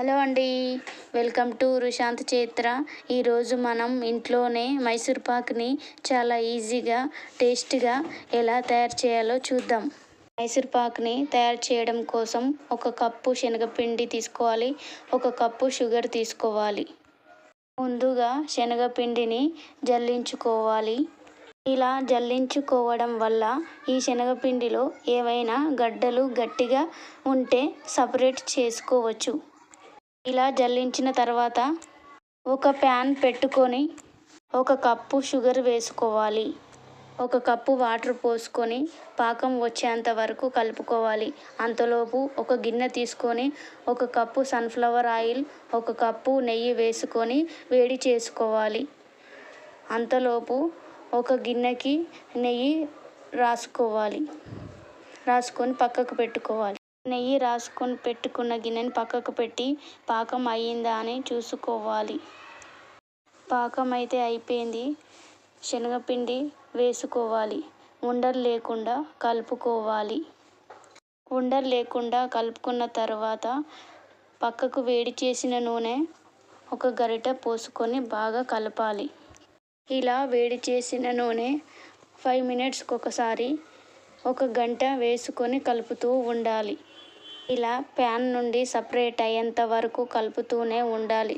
Hello అండి. Welcome to Rushanth Chetra. ఈరోజు మనం ఇంట్లోనే మైసూర్ పాక్ని చాలా ఈజీగా టేస్ట్గా ఎలా తయారు చేయాలో చూద్దాం. మైసూర్ పాక్ని తయారు చేయడం కోసం ఒక కప్పు శనగపిండి తీసుకోవాలి ఒక కప్పు షుగర్ తీసుకోవాలి. ముందుగా శనగపిండిని జల్లించుకోవాలి. ఇలా జల్లించుకోవడం వల్ల ఈ శనగపిండిలో ఏవైనా గడ్డలు గట్టిగా ఉంటే సపరేట్ చేసుకోవచ్చు. ఇలా జల్లించిన తర్వాత ఒక ప్యాన్ పెట్టుకొని ఒక కప్పు షుగర్ వేసుకోవాలి. ఒక కప్పు వాటర్ పోసుకొని పాకం వచ్చేంత వరకు కలుపుకోవాలి. అంతలోపు ఒక గిన్నె తీసుకొని ఒక కప్పు సన్ఫ్లవర్ ఆయిల్ ఒక కప్పు నెయ్యి వేసుకొని వేడి చేసుకోవాలి. అంతలోపు ఒక గిన్నెకి నెయ్యి రాసుకోవాలి. రాసుకొని పక్కకు పెట్టుకోవాలి. నెయ్యి రాసుకొని పెట్టుకున్న గిన్నెని పక్కకు పెట్టి పాకం అయ్యిందా అని చూసుకోవాలి. పాకం అయితే అయిపోయింది. శనగపిండి వేసుకోవాలి. ఉండలు లేకుండా కలుపుకోవాలి. ఉండలు లేకుండా కలుపుకున్న తర్వాత పక్కకు వేడి చేసిన నూనె ఒక గరిటె పోసుకొని బాగా కలపాలి. ఇలా వేడి చేసిన నూనె ఫైవ్ మినిట్స్కి ఒకసారి ఒక గంట వేసుకొని కలుపుతూ ఉండాలి. ఇలా ప్యాన్ నుండి సపరేట్ అయ్యేంత వరకు కలుపుతూనే ఉండాలి.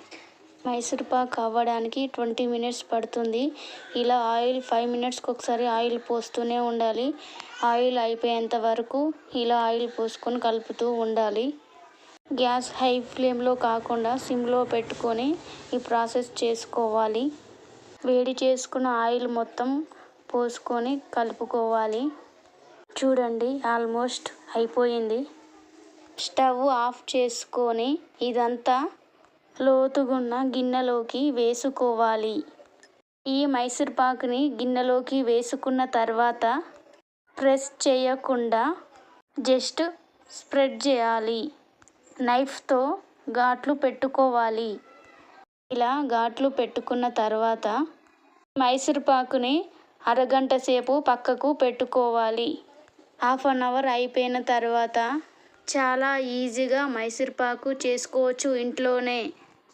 మైసూర్ పాక్ అవ్వడానికి ట్వంటీ మినిట్స్ పడుతుంది. ఇలా ఆయిల్ ఫైవ్ మినిట్స్కి ఒకసారి ఆయిల్ పోస్తూనే ఉండాలి. ఆయిల్ అయిపోయేంత వరకు ఇలా ఆయిల్ పోసుకొని కలుపుతూ ఉండాలి. గ్యాస్ హై ఫ్లేమ్లో కాకుండా సిమ్లో పెట్టుకొని ఈ ప్రాసెస్ చేసుకోవాలి. వేడి చేసుకున్న ఆయిల్ మొత్తం పోసుకొని కలుపుకోవాలి. చూడండి ఆల్మోస్ట్ అయిపోయింది. స్టవ్ ఆఫ్ చేసుకొని ఇదంతా లోతుగున్న గిన్నెలోకి వేసుకోవాలి. ఈ మైసూర్పాకుని గిన్నెలోకి వేసుకున్న తర్వాత ప్రెస్ చేయకుండా జస్ట్ స్ప్రెడ్ చేయాలి. నైఫ్తో ఘాట్లు పెట్టుకోవాలి. ఇలా ఘాట్లు పెట్టుకున్న తర్వాత మైసూర్పాకుని అరగంట సేపు పక్కకు పెట్టుకోవాలి. హాఫ్ అన్ అవర్ అయిపోయిన తర్వాత చాలా ఈజీగా మైసూర్ పాకు చేసుకోవచ్చు ఇంట్లోనే.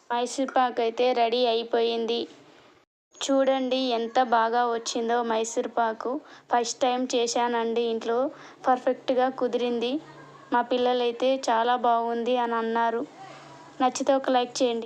మైసూర్ పాక్ అయితే రెడీ అయిపోయింది. చూడండి ఎంత బాగా వచ్చిందో మైసూర్ పాకు. ఫస్ట్ టైం చేశానండి ఇంట్లో. పర్ఫెక్ట్గా కుదిరింది. మా పిల్లలైతే చాలా బాగుంది అని అన్నారు. నచ్చితే ఒక లైక్ చేయండి.